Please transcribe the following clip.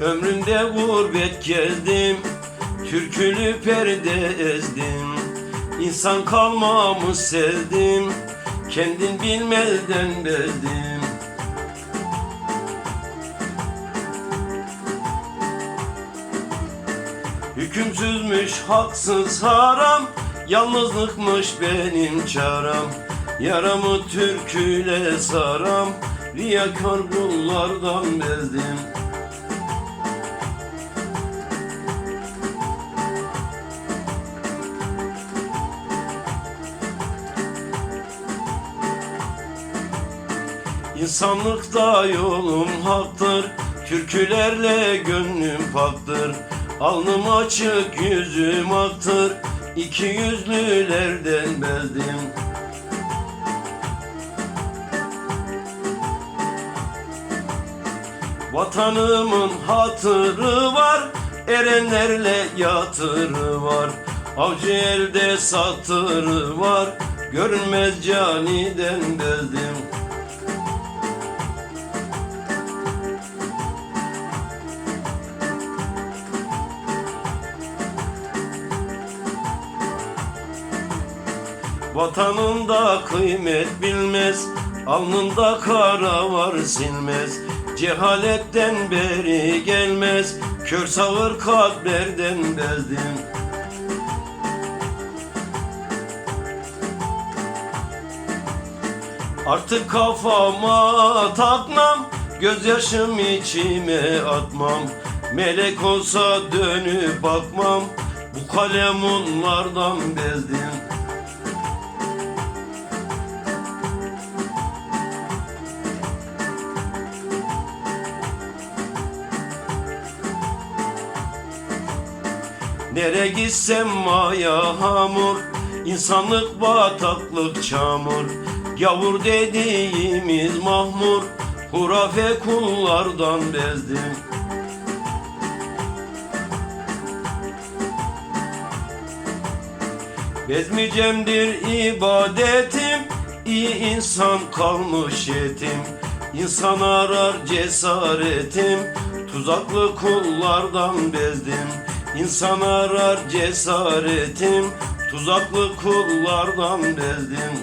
Ömrümde gurbet gezdim Türkülü perde ezdim. İnsan kalmamış sevdim Kendin bilmeden bezdim. Hükümsüzmüş haksız haram Yalnızlıkmış benim çaram. Yaramı türküyle saram Riyakar kullardan bezdim İnsanlıkta yolum haktır Türkülerle gönlüm paktır. Alnım açık yüzüm aktır İki yüzlülerden bezdim. Vatanımın hatırı var Erenlerle yatırı var. Avcı elde satırı var Görünmez caniden bezdim Vatanında kıymet bilmez Alnında kara var silmez. Cehaletten beri gelmez Kör sağır kalplerden bezdim. Artık kafama takmam Gözyaşım içime atmam. Melek olsa dönüp bakmam Bu kalem onlardan bezdim Nere gitsem maya hamur insanlık bataklık çamur. Gavur dediğimiz mahmur Hurafe kullardan bezdim. Bezmeyecemdir ibadetim iyi insan kalmış yetim. İnsan arar cesaretim Tuzaklı kullardan bezdim İnsan arar cesaretim Tuzaklı kullardan bezdim